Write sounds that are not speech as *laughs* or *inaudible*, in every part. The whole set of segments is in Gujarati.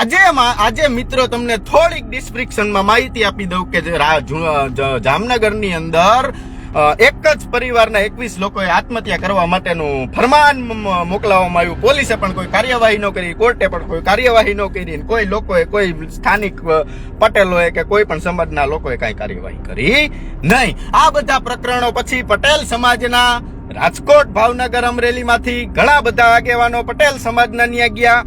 આજે આજે મિત્રો તમને થોડીક ડિસ્ક્રિપ્શનમાં માહિતી આપી દઉં કે જામનગરની અંદર એક જ પરિવારના એકવીસ લોકોએ આત્મહત્યા કરવા માટેનું ફરમાન મોકલાવવામાં આવ્યું. પોલીસે પણ કોઈ કાર્યવાહી ન કરી, કોર્ટે પણ કોઈ કાર્યવાહી ન કરી કોઈ લોકોએ કોઈ સ્થાનિક પટેલોએ કે કોઈ પણ સમાજના લોકોએ કાંઈ કાર્યવાહી કરી નહીં. આ બધા પ્રકરણો પછી પટેલ સમાજના રાજકોટ ભાવનગર અમરેલીમાંથી ઘણા બધા આગેવાનો પટેલ સમાજના ન્યા ગયા.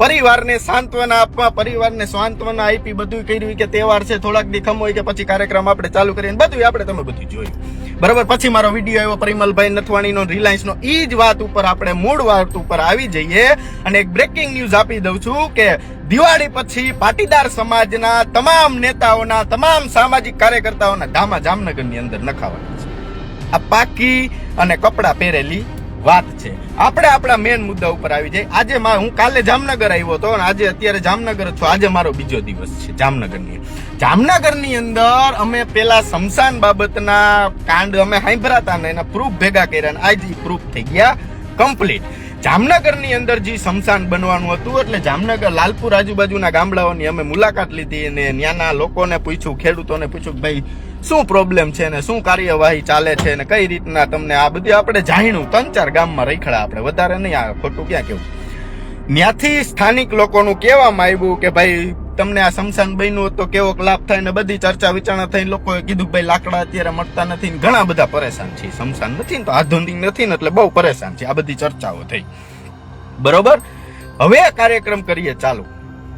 પરિવારને સાંત્વના આપવા, પરિવારને સાંત્વના આપી બધું કર્યું કે તહેવાર છે, થોડાક દી ખમ હોય કે પછી કાર્યક્રમ આપણે ચાલુ કરીને બધું આપણે તમે બધું જોયું. બરાબર? પછી મારો વીડિયો આવ્યો પરિમલભાઈ નથવાણીનો, રિલાયન્સનો. એ જ વાત ઉપર આપણે મૂળ વાત ઉપર આવી જઈએ અને એક બ્રેકિંગ ન્યૂઝ આપી દઉં છું કે દિવાળી પછી પાટીદાર સમાજના તમામ નેતાઓના, તમામ સામાજિક કાર્યકર્તાઓના ધામા જામનગરની અંદર નખાવાના છે. આ પાકી અને કપડાં પહેરેલી વાત છે. આપણે આપણા મેન મુદ્દા ઉપર આવી જાય આજે હું કાલે જામનગર આવ્યો હતો અને આજે અત્યારે જામનગર છું. આજે મારો બીજો દિવસ છે જામનગરની. જામનગરની અંદર અમે પેલા સમસાન બાબતના કાંડ અમે સાંભળ્યા હતા ને એના પ્રૂફ ભેગા કર્યા અને આજે પ્રૂફ થઈ ગયા કમ્પ્લીટ જામનગરની અંદર જે સમસાન બનવાનું હતું, એટલે જામનગર લાલપુર આજુબાજુના ગામડાઓની અમે મુલાકાત લીધી અને ત્યાંના લોકોને પૂછ્યું, ખેડૂતોને પૂછ્યું કે ભાઈ, શું પ્રોબ્લેમ છે ને શું કાર્યવાહી ચાલે છે ને કઈ રીતના તમને આ બધું આપણે જાણ્યું? ત્રણ ચાર ગામમાં રખડા આપણે, વધારે નહીં, આ ખોટું ક્યાં કેવું ત્યાંથી સ્થાનિક લોકોનું કહેવામાં આવ્યું કે ભાઈ તમને આ સમસાન બન્યું તો કેવો લાભ થાય ને બધી ચર્ચા વિચારણા થઈને લોકોએ કીધું ભાઈ લાકડા અત્યારે મળતા નથી ને ઘણા બધા પરેશાન છે. સમસાન નથી ને તો આધુનિક નથી ને એટલે બહુ પરેશાન છે. આ બધી ચર્ચાઓ થઈ. બરોબર? હવે આ કાર્યક્રમ કરીએ ચાલુ.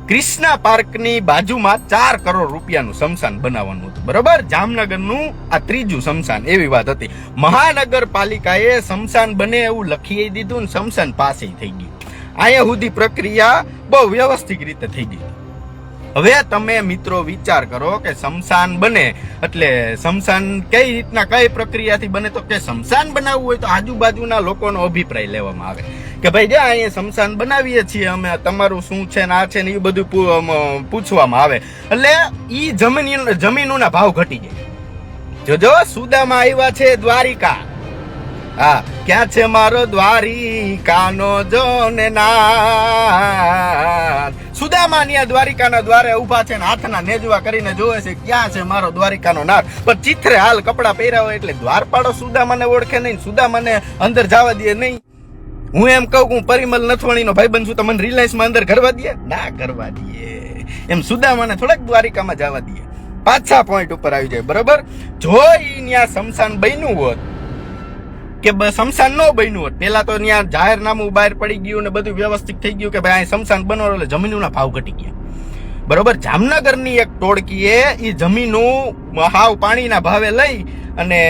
ક્રિષ્ના પાર્કની બાજુમાં ચાર કરોડ રૂપિયાનું સમસાન બનાવવાનું હતું. બરોબર? જામનગરનું આ ત્રીજું સમસાન એવી વાત હતી. મહાનગરપાલિકાએ સમસાન બને એવું લખી દીધું ને સમસાન પાસે થઈ ગયું. અહીંયા સુધી પ્રક્રિયા બહુ વ્યવસ્થિત રીતે થઈ ગઈ. હવે તમે મિત્રો વિચાર કરો કે સમસાન બને, એટલે સમસાન કઈ રીતના, કઈ પ્રક્રિયાથી બને તો કે સમસાન બનાવવું હોય તો આજુબાજુના લોકોનો અભિપ્રાય લેવામાં આવે. કે ભાઈ જ્યાં અહીંયા સમસાન બનાવીએ છીએ અમે, તમારું શું છે ને આ છે ને એ બધું પૂછવામાં આવે. એટલે એ જમીન, જમીનોના ભાવ ઘટી જાય જોજો, સુદામાં આવ્યા છે દ્વારિકા. હા, ક્યાં છે મારો દ્વારિકાનો જોને ના સુદામા ન્યા દ્વારિકાના દ્વારે ઊભા છે હાથના નેજવા કરીને જોવે છે, ક્યાં છે મારો દ્વારિકાનો નાર પણ ચિત્રે હાલ કપડા પહેર્યા હોય એટલે દ્વારપાડો સુદામાને ઓળખે નહીં, સુદામાને અંદર જવા દે નહીં. હું એમ કહું હું પરિમલ નથવાણીનો ભાઈબંધ છું, તો રિલાયન્સ રિલાયન્સમાં અંદર કરવા દે? ના કરવા દે. એમ સુદામાને થોડાક દ્વારિકામાં જવા દે. પાછા પોઈન્ટ ઉપર આવી જાય, બરોબર? જો ઈ ન્યા સમસાન બન્યું હોત કે સમસાન ન બન્યું હોત. પેલા તો ત્યાં જાહેરનામું બહાર પડી ગયું ને બધું વ્યવસ્થિત થઈ ગયું કે ભાઈ અહીં સમસાન બનવાનો એટલે જમીનોના ભાવ ઘટી ગયા. બરોબર? જામનગરની એક ટોળકીએ એ જમીનું હાવ પાણીના ભાવે લઈ અને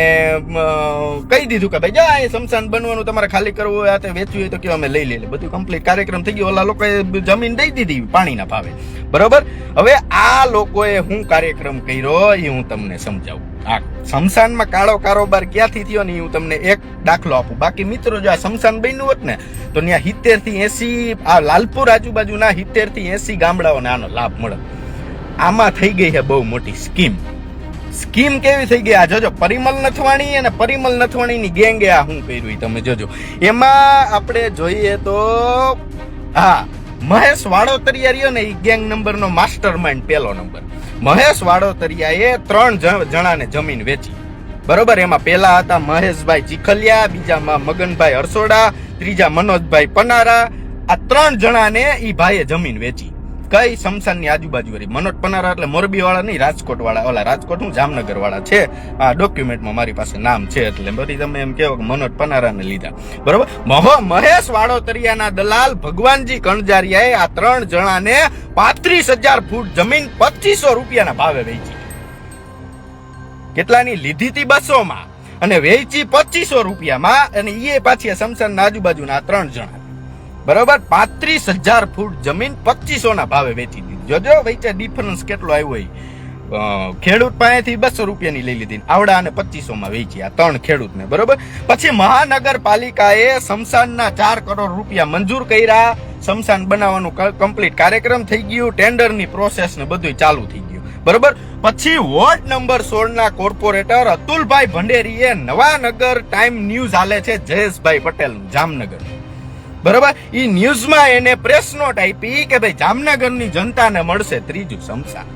કહી દીધું કે ભાઈ, જા અહીં સમસાન બનવાનું તમારે ખાલી કરવું હોય તે વેચવું હોય તો કે અમે લઈ લઈએ. બધું કમ્પ્લીટ કાર્યક્રમ થઈ ગયો. ઓલા લોકોએ જમીન દઈ દીધી પાણીના ભાવે. બરોબર? હવે આ લોકોએ હું કાર્યક્રમ કર્યો એ હું તમને સમજાવું. આ શમશાનમાં કાળો કારોબાર ક્યાંથી થયો ને હું તમને એક દાખલો આપું. બાકી મિત્રો, જો આ શમશાન બન્યું હોત ને, તો ત્યાં સિત્તેરથી એસી, આ લાલપુર આજુબાજુના સિત્તેરથી એસી ગામડાઓને આનો લાભ મળે. આમાં થઈ ગઈ છે બહુ મોટી સ્કીમ. સ્કીમ કેવી થઈ ગઈ? આ જોજો, પરિમલ નથવાણી અને પરિમલ નથવાણીની ગેંગે આ શું કર્યું તમે જોજો. એમાં આપણે જોઈએ તો, હા, મહેશ વાડોતરિયા રહ્યો ને, એ ગેંગ નંબરનો માસ્ટર માઇન્ડ પહેલો નંબર. મહેશ વાડોતરિયાએ ત્રણ જણાને જમીન વેચી. બરોબર, એમાં પહેલા હતા મહેશભાઈ ચીખલિયા, બીજામાં મગનભાઈ હરસોડા, ત્રીજા મનોજભાઈ પનારા. આ ત્રણ જણાને ઈ ભાઈએ જમીન વેચી. કઈ સમસાનની આજુબાજુ વાળી? મનોજ પનારા એટલે મોરબી વાળા નહીં રાજકોટ વાળા ઓલા રાજકોટ હું જામનગર વાળા છે. આ ડોક્યુમેન્ટમાં મારી પાસે નામ છે એટલે બધી તમે એમ કહો કે મનોજ પનારાને લીધા. બરોબર? મહો મહેશ વાડોતરિયાના દલાલ ભગવાનજી કણજારિયાએ આ ત્રણ જણાને પાંત્રીસ હજાર ફૂટ જમીન પચીસો રૂપિયાના ભાવે વેચી. કેટલાની લીધી હતી બસોમાં? અને વેચી પચીસો રૂપિયામાં અને એ પાછી આ સમસાનના આજુબાજુના ત્રણ જણા. બરોબર? પાંત્રીસ હજાર ફૂટ જમીન પચીસો ના ભાવે વેચી દીધી. જોજો વચ્ચે ડિફરન્સ કેટલો આવ્યો હોય? ખેડૂત પાસેથી બસો રૂપિયાની લઈ લીધી આવડા અને પચીસો માં વેચી. આ ત્રણ ખેડૂતને, બરોબર? પછી મહાનગરપાલિકાએ શમશાનના ચાર કરોડ રૂપિયા મંજૂર કર્યા. શમશાન બનાવવાનું કમ્પ્લીટ કાર્યક્રમ થઈ ગયું. ટેન્ડરની પ્રોસેસ ને બધું ચાલુ થઈ ગયું. બરોબર? પછી વોર્ડ નંબર સોળ ના કોર્પોરેટર અતુલભાઈ ભંડેરીએ નવાનગર ટાઈમ ન્યૂઝ હાલે છે જયેશભાઈ પટેલ જામનગર. બરોબર? એ ન્યૂઝમાં એને પ્રેસ નોટ આપી કે ભાઈ જામનગરની જનતાને મળશે ત્રીજું શમશાન.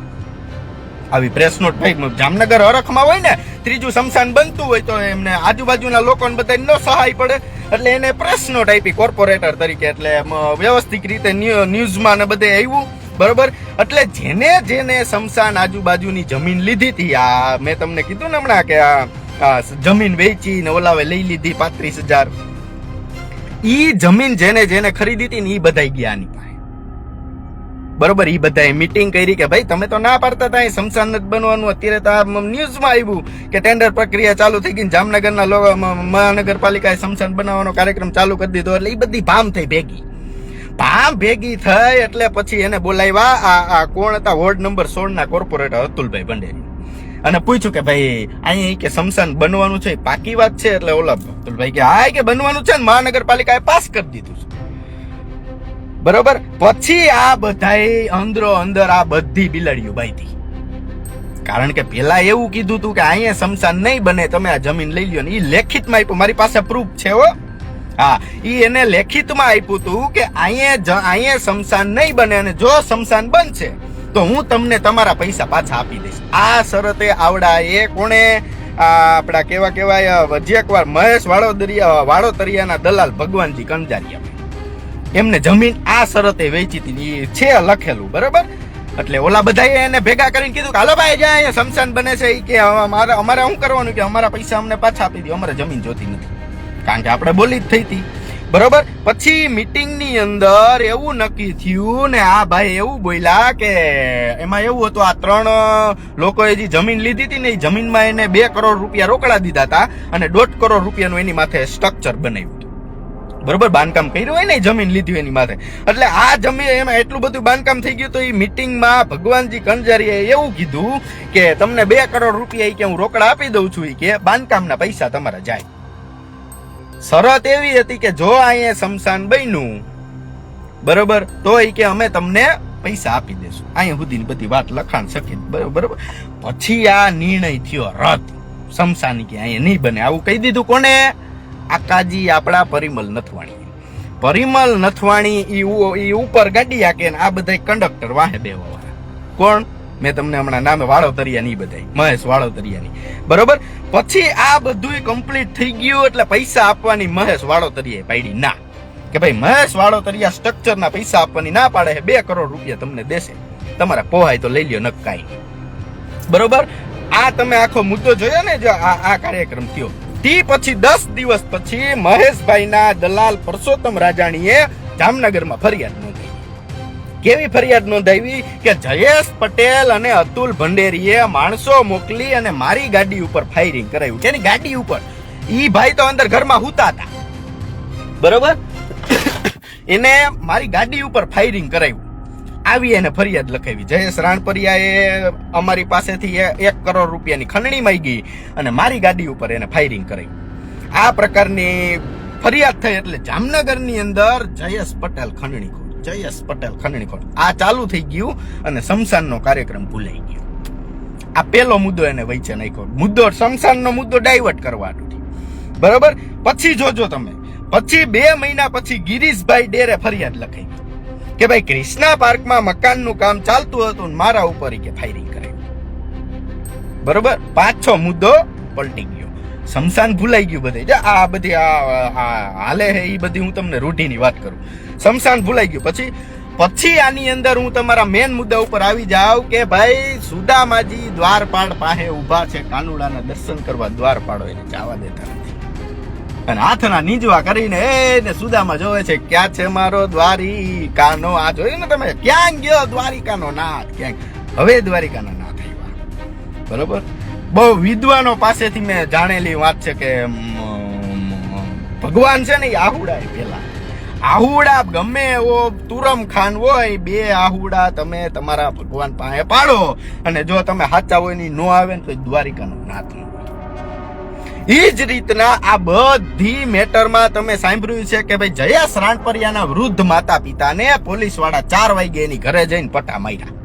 આવી પ્રેસ નોટ ભાઈ જામનગર હરખમાં હોય ને, ત્રીજું શમશાન બનતું હોય તો એમને આજુબાજુના લોકોને બધા ન સહાય પડે. એટલે એને પ્રેસ નોટ આપી કોર્પોરેટર તરીકે, એટલે વ્યવસ્થિત રીતે ન્યૂઝમાં ને બધે આવ્યું. બરોબર? એટલે જેને જેને શમશાન આજુબાજુની જમીન લીધી હતી, આ, મેં તમને કીધું ને હમણાં કે આ, જમીન વેચી ને ઓલાવે લઈ લીધી પાંત્રીસ હજાર. ઈ જમીન જેને જેને ખરીદી હતી ને ઈ બધાય ગયા આની પાસે. બરોબર એ બધાએ મીટિંગ કરી કે ભાઈ તમે તો ના પાડતા હતા શમશાન નથી બનવાનું. અત્યારે તો આ ન્યૂઝમાં આવ્યું કે ટેન્ડર પ્રક્રિયા ચાલુ થઈ ગઈ જામનગરના લોકો મહાનગરપાલિકાએ શમશાન બનાવવાનો કાર્યક્રમ ચાલુ કરી દીધો એટલે એ બધી ભામ થઈ ભેગી. ભામ ભેગી થઈ એટલે પછી એને બોલાવ્યા આ આ કોણ હતા? વોર્ડ નંબર સોળ ના કોર્પોરેટર અતુલભાઈ ભંડેરી. અને પૂછ્યું કે ભાઈ, અહીં કે સમસાન બનવાનું છે પાકી વાત છે એટલે ઓલા ભાઈ કે, હા કે બનવાનું છે ને, મહાનગરપાલિકાએ પાસ કરી દીધું છે. બરોબર? પછી આ બધાએ અંદરો અંદર આ બધી બિલાડીઓ બાંધી. કારણ કે પેલા એવું કીધું તું કે, અહીંયા સમસાન નહીં બને, તમે આ જમીન લઈ લ્યો. ને એ લેખિતમાં આપ્યું. મારી પાસે પ્રૂફ છે હો. હા એ એને લેખિતમાં આપ્યું તું કે, અહીંયા અહીંયા સમસાન નહીં બને અને જો સમસાન બનશે તો હું તમને તમારા પૈસા પાછા આપી દઈશ. આ શરતે આવડા એ કોણે આપણા કેવા કેવાય વજિયાકવાર મહેશ વાળોદરિયા વાળોતરિયાના દલાલ ભગવાનજી કંજારિયા એમને જમીન આ શરતે વેચી હતી છે લખેલું, બરાબર? એટલે ઓલા બધાએ એને ભેગા કરીને કીધું કે, હાલો ભાઈ, જ્યાં અહીંયા શમશાન બને છે એ કે અમારે અમારે શું કરવાનું કે, અમારા પૈસા અમને પાછા આપી દો અમારે જમીન જોતી નથી. કારણ કે આપણે બોલી જ થઈ હતી. બરોબર? પછી મીટિંગની અંદર એવું નક્કી થયું ને આ ભાઈ એવું બોલ્યા કે એમાં એવું હતું, આ ત્રણ લોકોએ જે જમીન લીધી હતી ને એ જમીનમાં એને બે કરોડ રૂપિયા રોકડા દીધા હતા અને દોઢ કરોડ રૂપિયાનું એની માથે સ્ટ્રક્ચર બનાવ્યું બરોબર? બાંધકામ કર્યું હોય ને જમીન લીધી એની માથે. એટલે આ જમીન એમાં એટલું બધું બાંધકામ થઈ ગયું તો એ મીટિંગમાં ભગવાનજી કંજારીએ એવું કીધું કે તમને બે કરોડ રૂપિયા એ કે હું રોકડા આપી દઉં છું એ કે બાંધકામના પૈસા તમારા જાય. શરત એવી હતી કે જો અહીંયા સમસાન બન્યું, બરોબર, તો ઈ કે અમે તમને પૈસા આપી દેશું. અહીંયા સુધીની બધી વાત લખાણ શકી બરોબર પછી આ નિર્ણય થયો રદ. શમશાન કે અહીંયા નહીં બને. આવું કહી દીધું કોને? આકાજી આપણા પરિમલ નથવાણી પરિમલ નથવાણી ઈ ઉપર ગાડી આકે આ બધા કંડક્ટર વાહે બેવા કોણ? મેં તમને હમણાં નામે વાળોતરિયા ની બધાય. મહેશ વાળોતરિયાની. બરોબર? પછી આ બધું કમ્પ્લીટ થઈ ગયું એટલે પૈસા આપવાની મહેશ વાળોતરિયાએ પાડી. ના. કે ભાઈ, મહેશ વાળોતરિયા સ્ટ્રક્ચરના પૈસા આપવાની ના પાડે બે કરોડ રૂપિયા તમને દેશે. તમારા પોહાય તો લઈ લ્યો નકાઈ બરોબર? આ તમે આખો મુદ્દો જોયો ને જો આ આ કાર્યક્રમ થયો. તી પછી દસ દિવસ પછી મહેશભાઈના દલાલ પરસોત્તમ રાજાણીએ જામનગરમાં ફરિયાદ નોંધાવી કેવી ફરિયાદ નોંધાવી કે જયેશ પટેલ અને અતુલ ભંડેરીએ માણસો મોકલી અને મારી ગાડી ઉપર ફાયરિંગ કરાવ્યું કેની ગાડી ઉપર? ઈ ભાઈ તો અંદર ઘરમાં હુતા હતા. બરોબર? એને મારી ગાડી ઉપર ફાયરિંગ કરાવ્યું આવી એને ફરિયાદ લખાવી. જયેશ રાણપરિયાએ અમારી પાસેથી એક કરોડ રૂપિયાની ખંડણી માંગી અને મારી ગાડી ઉપર એને ફાયરિંગ કરાવ્યું આ પ્રકારની ફરિયાદ થઈ એટલે જામનગરની અંદર જયેશ પટેલ ખંડણીખોર જયેશ પટેલ ખંડણીખોર આ ચાલુ થઈ ગયું અને શમશાનનો કાર્યક્રમ ભૂલાઈ ગયો. આ પેલો મુદ્દો એને વૈચે નાખ્યો. મુદ્દો શમશાનનો મુદ્દો ડાયવર્ટ કરવાનો બરોબર? પછી જોજો તમે. પછી બે મહિના પછી ગિરીશભાઈ ડેરે ફરિયાદ લખાઈ. કે ભાઈ ક્રિષ્ના પાર્કમાં મકાનનું કામ ચાલતું હતું મારા ઉપર કે ફાયરિંગ કરાયું. બરોબર? પાછો મુદ્દો પલટી ગયો. શમશાન ભૂલાઈ ગયું બધે. જો, આ બધી આ હાલે હે એ બધી હું તમને રૂઢીની વાત કરું. શમશાન ભૂલાઈ ગયું. પછી પછી આની અંદર હું તમારા મેન મુદ્દા ઉપર આવી જાઉં કે ભાઈ, સુદામાજી દ્વારપાળ પાસે ઊભા છે. કાનુડાના દર્શન કરવા દ્વારપાળો એને જવા દેતા નથી. અને હાથના નીજવા કરીને એને સુદામાં જોવે છે, ક્યાં છે મારો દ્વારિકાનો? આ જોયું ને તમે ક્યાં ગયો? દ્વારિકાનો નાથ ક્યાંક હવે દ્વારિકાનો નાથ આવ્યા. બરોબર? બહુ વિદ્વાનો પાસેથી મેં જાણેલી વાત છે કે ભગવાન છે ને એ આહુડા પેલા આહુડા ગમે એવો તુરમ ખાન હોય, બે આહુડા તમે તમારા ભગવાન પાસે પાડો અને જો તમે સાચા હોયની નો આવે ને તો દ્વારિકાનું નાથ એ જ રીતના આ બધી મેટરમાં તમે સાંભળ્યું છે કે ભાઈ જયેશ રાણપરિયાના વૃદ્ધ માતા પિતાને પોલીસવાળા ચાર વાગે એની ઘરે જઈને પટ્ટા માર્યા.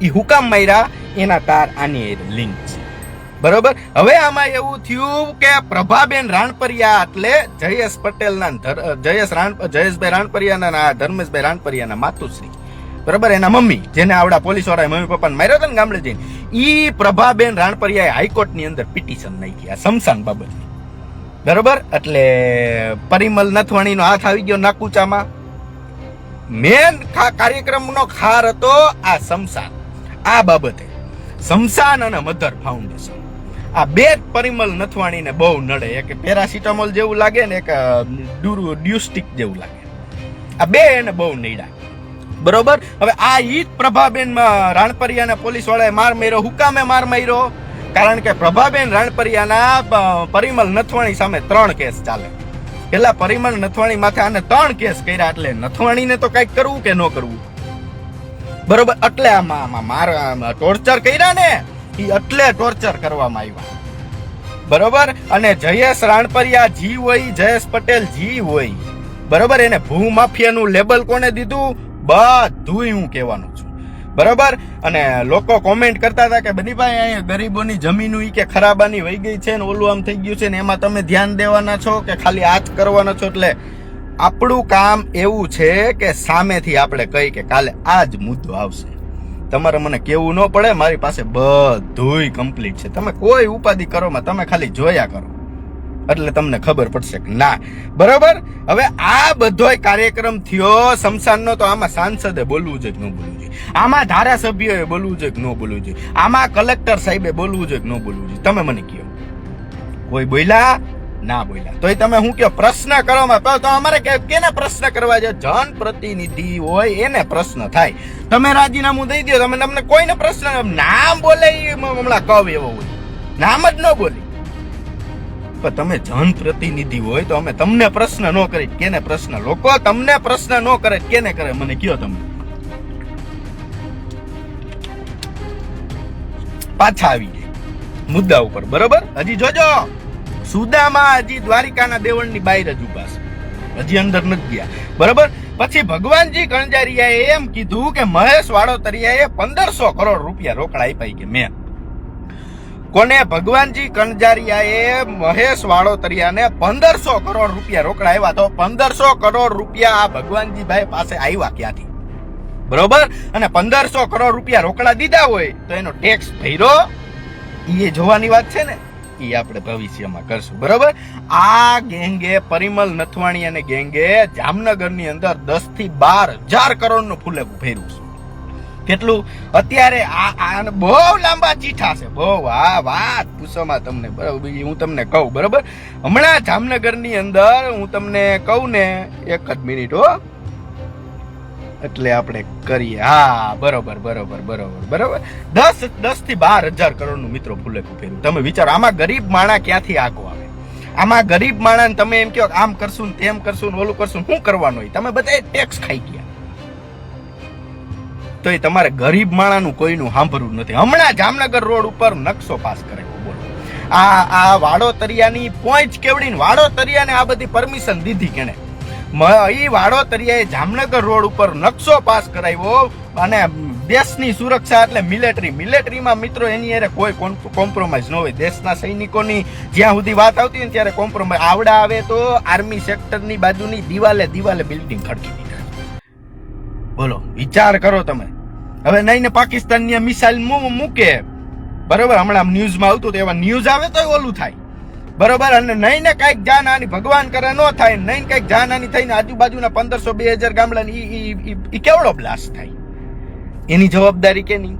એ હુકામ માર્યા, એના તાર આની લિંક છે. બરોબર? હવે આમાં એવું થયું કે પ્રભાબેન રાણપરિયા એટલે જયેશ પટેલના જયેશ રાણ, જયેશભાઈ રાણપરિયાના ધર્મેશભાઈ રાણપરિયાના માતુશ્રી. બરોબર? એના મમ્મી, જેને આવડા પોલીસ વાળાએ મમ્મી પપ્પાને માર્યો હતો ને ગામડે જઈને, ઈ પ્રભાબેન રાણપરિયાએ હાઈકોર્ટની અંદર પિટિશન નાખી, આ સમસાન બાબતની. બરોબર? એટલે પરિમલ નથવાણીનો હાથ આવી ગયો નાકુચામાં. મેન કાર્યક્રમનો ખાર હતો આ સમસાન આ બાબતે સમસાન અને મધર ફાઉન્ડેશન. આ બે પરિમલ નથવાણીને બહુ નડે. એક પેરાસિટામોલ જેવું લાગે ને એક અ, ડ્યુસ્ટિક જેવું લાગે. આ બે એને બહુ નડ્યા. બરોબર? હવે આ ઈ જ પ્રભાબેન રાણપરિયાના પોલીસ વાળાએ માર માર્યો હુકામે માર માર્યો. કારણ કે પ્રભાબેન રાણપરિયાના પરિમલ નથવાણી સામે ત્રણ કેસ ચાલે. પેલા પરિમલ નથવાણી માથે આને ત્રણ કેસ કર્યા એટલે નથવાણીને તો કંઈક કરવું કે ન કરવું? બરોબર, એટલે આમાં માર ટોર્ચર કર્યા ને એ એટલે ટોર્ચર કરવામાં આવ્યા. બરોબર? અને જયેશ રાણપરિયા જી હોય, જયેશ પટેલ જી હોય. બરોબર? એને ભૂમાફિયાનું લેબલ કોને દીધું? બધું હું કહેવાનું છું. બરોબર? અને લોકો કોમેન્ટ કરતા હતા કે બનીભાઈ અહીંયા ગરીબોની જમીન ઈ કે ખરાબાની વહી ગઈ છે ને, ઓલું આમ થઈ ગયું છે ને, એમાં તમે ધ્યાન દેવાના છો કે ખાલી હાથ કરવાના છો? એટલે આપણું કામ એવું છે કે સામેથી આપણે કહી કે કાલે આ જ મુદ્દો આવશે. તમારે મને કેવું ન પડે, મારી પાસે બધુંય કમ્પ્લીટ છે. તમે કોઈ ઉપાધિ કરોમાં તમે ખાલી જોયા કરો. એટલે તમને ખબર પડશે કે ના. બરાબર? હવે આ બધોય કાર્યક્રમ થયો સમસાનનો તો આમાં સાંસદે બોલવું જોઈએ કે ન બોલવું જોઈએ? આમાં ધારાસભ્યોએ બોલવું જોઈએ કે ન બોલવું જોઈએ? આમાં કલેક્ટર સાહેબે બોલવું જોઈએ કે ન બોલવું જોઈએ? તમે મને કહો. કોઈ બોલ્યા? ના બોલ્યા. તોય તમે શું કહો પ્રશ્ન કરો તો અમારે કેને પ્રશ્ન કરવા છે? જન પ્રતિનિધિ હોય એને પ્રશ્ન થાય. તમે રાજીનામું દઈ દો તમે તમને કોઈને પ્રશ્ન નામ બોલે હમણાં કવ એવો હોય. નામ જ ન બોલી. પણ તમે જન પ્રતિનિધિ હોય તો અમે તમને પ્રશ્ન ન કરી કેને પ્રશ્ન? લોકો તમને પ્રશ્ન ન કરે. કેને કરે? મને કયો તમે. પાછા આવી ગઈ મુદ્દા ઉપર. બરોબર? હજી જોજો. સુદામાં હજી દ્વારિકાના દેવળની બહાર જ ઊભા છે. હજી અંદર નથી ગયા. બરોબર? પછી ભગવાનજી કણજારિયાએ એમ કીધું કે મહેશ વાડોતરિયાએ પંદરસો કરોડ રૂપિયા રોકડા આપ્યા કે મેં. કોને? ભગવાનજી કણજારિયાએ મહેશ વાડોતરિયાને પંદરસો કરોડ રૂપિયા રોકડા આવ્યા તો પંદરસો કરોડ રૂપિયા આ ભગવાનજીભાઈ પાસે આવ્યા ક્યાંથી? બરોબર? અને પંદરસો કરોડ રૂપિયા રોકડા દીધા હોય તો એનો ટેક્સ ભર્યો. એ જોવાની વાત છે ને? એ આપણે ભવિષ્યમાં કરશું. બરોબર? આ ગેંગે, પરિમલ નથવાણી અને ગેંગે જામનગરની અંદર દસથી બાર હજાર કરોડનું ફૂલેકું ફેર્યું છે. કેટલું? અત્યારે આ આ બહુ લાંબા ચીઠા છે. બહુ આ વાત પૂછોમાં તમને બરાબર, બીજી હું તમને કહું, બરાબર? હમણાં જામનગરની અંદર હું તમને કહું ને એક જ મિનિટ હો. એટલે આપણે કરીએ. હા, બરોબર બરોબર બરોબર બરોબર. દસ દસથી બાર હજાર કરોડનું મિત્રો ફૂલેકું ફેરવું તમે વિચારો, આમાં ગરીબ માણા ક્યાંથી આગો આવે? આમાં ગરીબ માણાને તમે એમ કહો આમ કરશું ને તેમ કરશું ને ઓલું કરશું શું કરવાનું હોય? તમે બધા ટેક્સ ખાઈ ગયા. તો એ તમારે ગરીબ માણાનું કોઈનું સાંભળવું નથી. હમણાં જામનગર રોડ ઉપર નકશો પાસ કરેલો આ આ વાડોતરિયાની પોઈન્ટ કેવડી વાડોતરિયાને આ બધી પરમિશન દીધી કેને ઈ વાડોતરિયાએ જામનગર રોડ ઉપર નકશો પાસ કરાવ્યો અને દેશની સુરક્ષા એટલે મિલિટરી. મિલિટરીમાં મિત્રો એની અરે કોઈ કોમ્પ્રોમાઇઝ ન હોય. દેશના સૈનિકોની જ્યાં સુધી વાત આવતી ને ત્યારે કોમ્પ્રોમાઇઝ. આવડા આવે તો આર્મી સેક્ટરની બાજુની દિવાલે દિવાલે બિલ્ડિંગ ખડકી દીધા બોલો, વિચાર કરો તમે. હવે નહીં ને પાકિસ્તાનની મિસાઇલ મૂકે. બરોબર? હમણાં ન્યૂઝમાં આવતું તો એવા ન્યૂઝ આવે તો ઓલું થાય. બરોબર? અને નહીં ને કંઈક જાનહાની ભગવાન કરે ન થાય, નહીં કંઈક જાનહાની થઈને આજુબાજુના પંદરસો બે હજાર ગામડા ઈ કેવડો બ્લાસ્ટ થાય? એની જવાબદારી કે નહીં?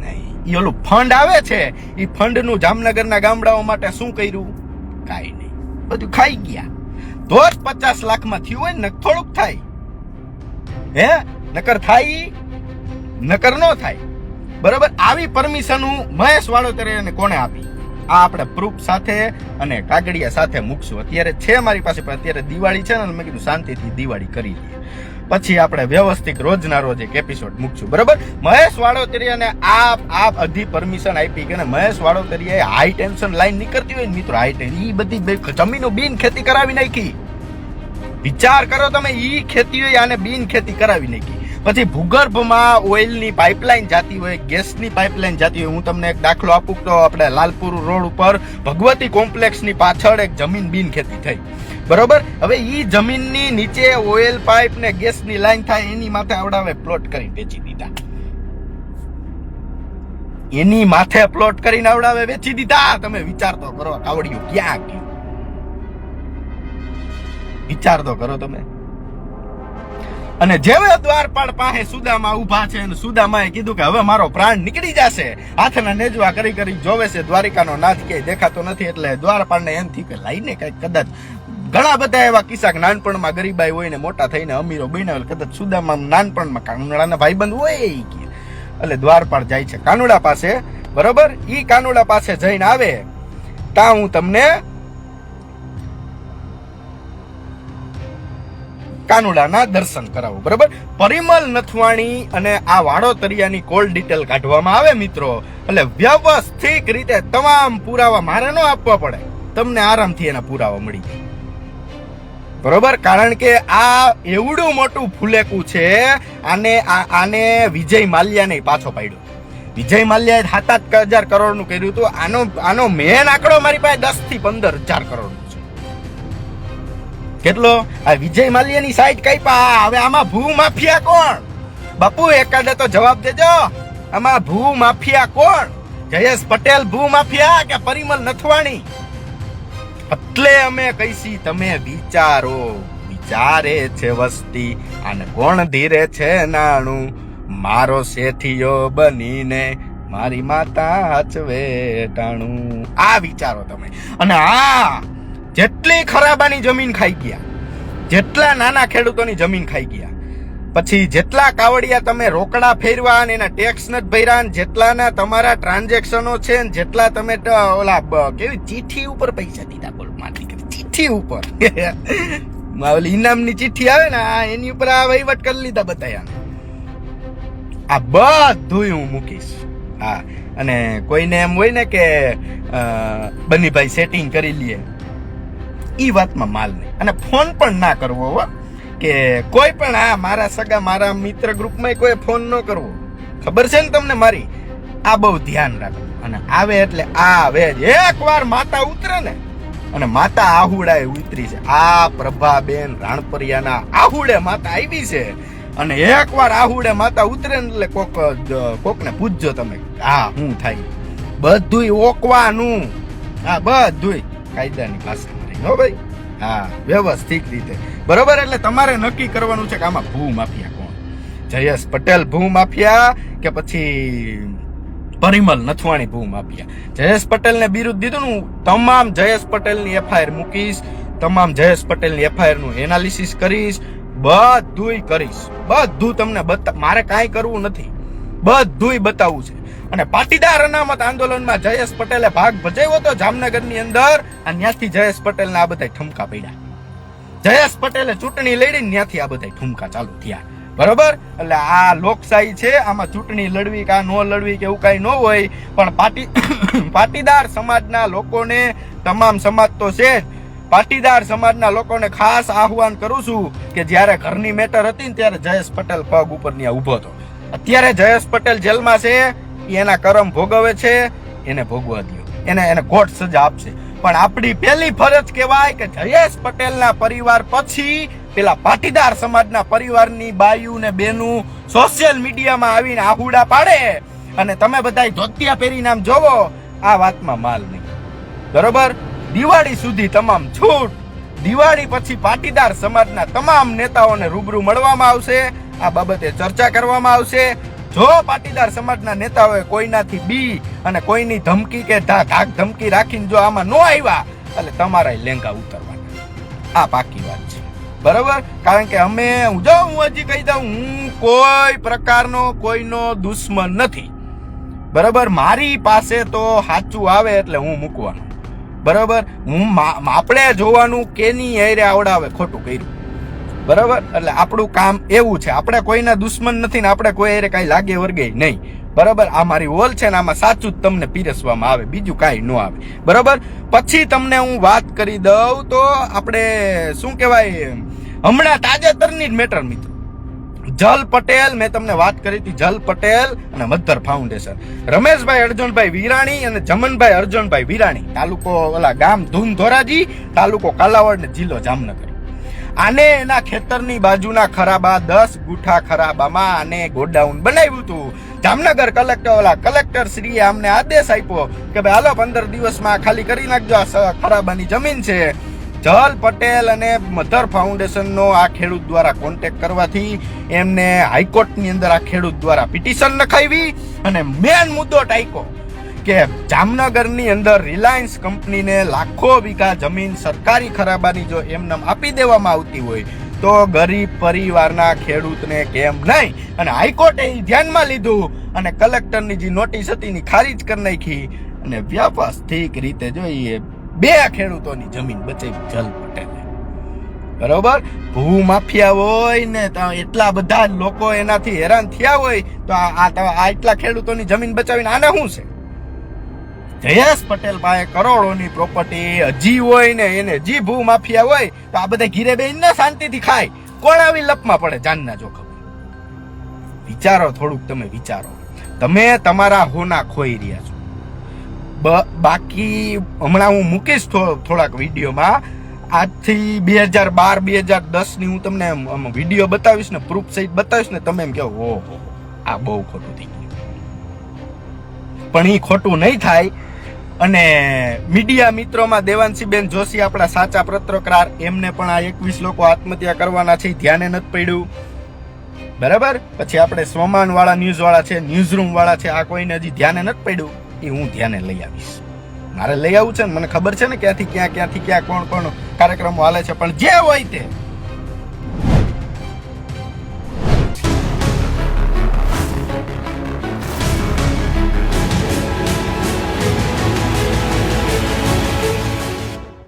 નહીં. ઈ ઓલું ફંડ આવે છે. ઈ ફંડનું જામનગરના ગામડાઓ માટે શું કર્યું? કાઈ નહીં. બધું ખાઈ ગયા. તો જ પચાસ લાખમાં થયું હોય ને થોડુંક થાય. હે? નકર થાય? નકર ન થાય. બરોબર? આવી પરમિશન હું મહેશ વાળોતરે કોને આપી? આ આપણે પ્રૂફ સાથે અને કાગડિયા સાથે મૂકશું. અત્યારે છે મારી પાસે, પણ અત્યારે દિવાળી છે ને મેં કીધું શાંતિથી દિવાળી કરી લઈએ. પછી આપણે વ્યવસ્થિત રોજના રોજ એક એપિસોડ મૂકશું. બરાબર? મહેશ વાડોતરિયાને આ આ અધી પરમિશન આપી કે મહેશ વાડોતરિયાએ હાઈ ટેન્શન લાઈન નીકળતી હોય ને, મિત્રો હાઈ ટેન્શન એ બધી જમીનો બિન ખેતી કરાવી નાખી. વિચાર કરો તમે, ઈ ખેતી હોય, આને બિન ખેતી કરાવી નાખી. પછી ભૂગર્ભમાં ઓઇલની પાઇપલાઇન જાતી હોય, ગેસની પાઇપલાઇન જાતી હોય, હું તમને એક દાખલો આપું તો આપણે લાલપુર રોડ ઉપર ભગવતી કોમ્પ્લેક્સની પાછળ એક જમીન બિન ખેતી થઈ. બરોબર? હવે એ જમીનની નીચે ઓઇલ પાઇપ ને ગેસની લાઇન થાય, એની માથે આવડાવે, પ્લોટ કરી વેચી દીધા. એની માથે પ્લોટ કરીને આવડાવે, વેચી દીધા. તમે વિચાર તો કરો, કાવડિયું ક્યાં ગયું? વિચાર તો કરો તમે. અને જેવે દ્વારપાળ પાસે સુદામા ઊભા છે અને સુદામાએ કીધું કે હવે મારો પ્રાણ નીકળી જશે. હાથના નેજવા કરી કરી જોવે છે, દ્વારિકાનો નાથ ક્યાંય દેખાતો નથી એટલે દ્વારપાળને એમ થયું કે લઈને કંઈક કદાચ ઘણા બધા એવા કિસ્સા નાનપણમાં ગરીબાઈ હોય ને મોટા થઈને અમીરો બન્યા કદાચ સુદામા નાનપણમાં કાનુડાના ભાઈબંધ હોય એ કે. એટલે દ્વારપાળ જાય છે કાનુડા પાસે, બરોબર? ઈ કાનુડા પાસે જઈને આવે, તા હું તમને કાનુડાના દર્શન કરાવો, બરાબર? પરિમલ નથવાણી અને આ વાડોતરિયાની કોલ ડિટેલ કાઢવામાં આવે મિત્રો. એટલે વ્યવસ્થિત રીતે તમામ પુરાવા મારે ન આપવા પડે. તમને આરામથી એના પુરાવા મળી બરોબર? કારણ કે આ એવડું મોટું ફુલેકું છે, આને આને વિજય માલ્યાને પાછો પાડ્યો. વિજય માલ્યાએ સાત આઠ હજાર કરોડનું કર્યું હતું. આનો આનો મેન આંકડો મારી પાસે દસથી પંદર હજાર કરોડનું કેટલો? આ વિજય માલ્યાની સાઈડ કઈ પા હવે આમાં ભૂ માફિયા કોણ? બાપુ, એકાદે તો જવાબ દેજો. આમાં ભૂ માફિયા કોણ? જયેશ પટેલ ભૂ માફિયા કે પરિમલ નથવાણી? એટલે અમે કહીશી, તમે વિચારો. વિચારે છે વસ્તી. અને કોણ ધીરે છે નાણું. મારો શેઠિયો બનીને મારી માતા હાચવે ટાણું. આ વિચારો તમે. અને આ જેટલી ખરાબાની જમીન ખાઈ ગયા, જેટલા નાના ખેડૂતોની જમીન ખાઈ ગયા, પછી જેટલા કાવડિયા તમે રોકડા ફેરવા અને એના ટેક્સ નથી ભર્યા ને જેટલાના તમારા ટ્રાન્ઝેક્શનો છે ને જેટલા તમે ઓલા કેવી ચીઠી ઉપર પૈસા દીધા બોલ માટી ચીઠી ઉપર? *laughs* ઓલી ઇનામની ચીઠી આવે ને, આ એની ઉપર આ વહીવટ કરી લીધા બતાયા આ બધું હું મૂકીશ. હા, અને કોઈને એમ હોય ને કે બનીભાઈ સેટિંગ કરી લઈએ ઈ વાતમાં માલ નહીં. અને ફોન પણ ના કરવો હો, કે કોઈ પણ આ મારા સગા, મારા મિત્ર ગ્રુપમાં કોઈ ફોન ન કરવો. ખબર છે ને તમને મારી? આ બહુ ધ્યાન રાખો. અને આવે એટલે આવે જ. એકવાર માતા ઉતરે ને, અને માતા આહુડાએ ઉતરી છે. આ પ્રભાબેન રાણપરિયાના આહુડે માતા આવી છે. અને એકવાર આહુડે માતા ઉતરે ને એટલે કોક કોકને પૂછજો તમે. હા હું થાય. બધુંય ઓકવાનું. હા બધુંય કાયદાની રહી હો ભાઈ? હા, વ્યવસ્થિત રીતે. બરોબર? એટલે તમારે નક્કી કરવાનું છે કે આમાં ભૂ માફિયા કોણ? જયેશ પટેલ ભૂ માફિયા કે પછી પરિમલ નથવાણી ભૂ માફિયા જયેશ પટેલને બિરુદ દીધું હું તમામ જયેશ પટેલની એફઆઈઆર મૂકીશ, તમામ જયેશ પટેલની એફઆઈઆરનું એનાલિસિસ કરીશ, બધુંય કરીશ. બધું તમને બતા, મારે કાંઈ કરવું નથી. બધુંય બતાવવું છે. અને પાટીદાર અનામત આંદોલનમાં જયેશ પટેલે ભાગ ભજવ્યો હતો જામનગરની અંદર અને ત્યાંથી જયેશ પટેલને આ બધા ઠુમકા પડ્યા. જયેશ પટેલે ચૂંટણી લડી ત્યાંથી આ બધા ઠુમકા ચાલુ થયા. બરોબર? એટલે આ લોકશાહી છે, આમાં ચૂંટણી લડવી કા ન લડવી કે એવું કાંઈ ન હોય, પણ પાટી *coughs* પાટીદાર સમાજના લોકોને, તમામ સમાજ તો છે જ, પાટીદાર સમાજના લોકોને ખાસ આહવાન કરું છું કે જ્યારે ઘરની મેટર હતી ને ત્યારે જયેશ પટેલ પગ ઉપર ત્યાં ઊભો હતો. અત્યારે જયેશ પટેલ જેલમાં છે એના કરમ ભોગવે છે, એને ભોગવા દો એને એને કોર્ટ સજા આપશે. પણ આપણી પહેલી ફરજ કહેવાય કે જયેશ પટેલના પરિવાર પછી પેલા પાટીદાર સમાજના પરિવારની બાયુ ને બેનું સોશિયલ મીડિયામાં આવીને આહુડા પાડે. અને તમે બધા ધોતિયા પહેરી નામ જોવો, આ વાતમાં માલ નહીં. બરોબર? દિવાળી સુધી તમામ છૂટ. દિવાળી પછી પાટીદાર સમાજના તમામ નેતાઓને રૂબરૂ મળવામાં આવશે. આ બાબતે ચર્ચા કરવામાં આવશે. જો પાટીદાર સમાજના નેતાઓએ કોઈનાથી બી અને કોઈની ધમકી કે ધાક ધમકી રાખીને જો આમાં ન આવ્યા, એટલે તમારા લેંગા ઉતરવાના. આ પાકી વાત છે. બરાબર? કારણ કે અમે હું જો હું હજી કહી દઉં, હું કોઈ પ્રકારનો, કોઈનો દુશ્મન નથી. બરાબર? મારી પાસે તો સાચું આવે એટલે હું મૂકવાનું. બરાબર? હું આપણે જોવાનું કેની એરે આવડાવે ખોટું કર્યું. બરાબર? એટલે આપણું કામ એવું છે. આપણે કોઈના દુશ્મન નથી ને આપણે કોઈ એરે કાંઈ લાગે વર્ગે નહીં. બરાબર? આ મારી ઓલ છે ને આમાં સાચું જ તમને પીરસવામાં આવે. બીજું કાંઈ ન આવે. બરાબર? પછી તમને હું વાત કરી દઉં તો આપણે શું કહેવાય? હમણાં તાજેતરની જ મેટર મિત્રો. જલ પટેલ, મેં તમને વાત કરી હતી જલ પટેલ અને મધર ફાઉન્ડેશન. રમેશભાઈ, અર્જુનભાઈ વિરાણી અને જમનભાઈ, અર્જુનભાઈ વિરાણી. તાલુકો ઓલા ગામ ધૂન ધોરાજી, તાલુકો કાલાવડ ને જિલ્લો જામનગર. આને એના ખેતરની બાજુના ખરાબા, દસ ગુઠા ખરાબામાં આને ગોડાઉન બનાવ્યું હતું. જામનગર કલેક્ટર ઓલા કલેક્ટર શ્રીએ અમને આદેશ આપ્યો કે ભાઈ, હાલો, પંદર દિવસમાં ખાલી કરી નાખજો, આ ખરાબાની જમીન છે. જલ પટેલ અને મધર ફાઉન્ડેશનનો આ ખેડૂત દ્વારા કોન્ટેક્ટ કરવાથી એમને હાઈકોર્ટની અંદર આ ખેડૂત દ્વારા પિટિશન લખાવી અને મેન મુદ્દો ટાઈકો કે જામનગરની અંદર રિલાયન્સ કંપનીને લાખો વીઘા જમીન સરકારી ખરાબાની જો એમને આપી દેવામાં આવતી હોય, તો ગરીબ પરિવારના ખેડૂતને કેમ નહીં? અને હાઈકોર્ટે એ ધ્યાનમાં લીધું અને કલેક્ટરની જે નોટિસ હતી એની ખારીજ કરી નાખી. અને વ્યવસ્થિત રીતે જોઈએ બે ખેડૂતોની જમીન બચાવી જલ પટેલ બરોબર? ભૂ માફિયા હોય ને એટલા બધા લોકો એનાથી હેરાન થયા હોય, તો આ એટલા ખેડૂતોની જમીન બચાવીને આને શું છે? જયેશ પટેલ પાસે કરોડોની પ્રોપર્ટી હજી હોય ને એને જી ભૂ માફિયા હોય, તો આ બધા ઘીરે બેહીને શાંતિથી ખાય. કોણ આવી લપમાં પડે જાનના જોખમ વિચારો થોડુંક તમે, વિચારો. તમે તમારા હોના ખોઈ રહ્યા છો. બાકી હમણાં હું મૂકીશ થોડાક વિડીયોમાં. આજથી બે હજાર બાર, બે હજાર દસની હું તમને વીડિયો બતાવીશ ને પ્રૂફ સહિત બતાવીશ ને, તમે એમ કહો, ઓહો, આ બહુ ખોટું થઈ ગયું. પણ એ ખોટું નહીં થાય. અને મીડિયા મિત્રોમાં દેવાંશીબેન જોશી, આપણા સાચા પત્રકાર, એમને પણ આ એકવીસ લોકો આત્મહત્યા કરવાના છે, ધ્યાને નથી પડ્યું. બરાબર? પછી આપણે સ્વમાનવાળા વાળા ન્યૂઝ વાળા છે ન્યૂઝ રૂમ વાળા છે, આ કોઈને હજી ધ્યાને નથી પડ્યું, એ હું ધ્યાને લઈ આવીશ. મારે લઈ આવવું છે ને, મને ખબર છે ને ક્યાંથી ક્યાં ક્યાંથી ક્યાં, કોણ કોણ કાર્યક્રમો હાલે છે, પણ જે હોય તે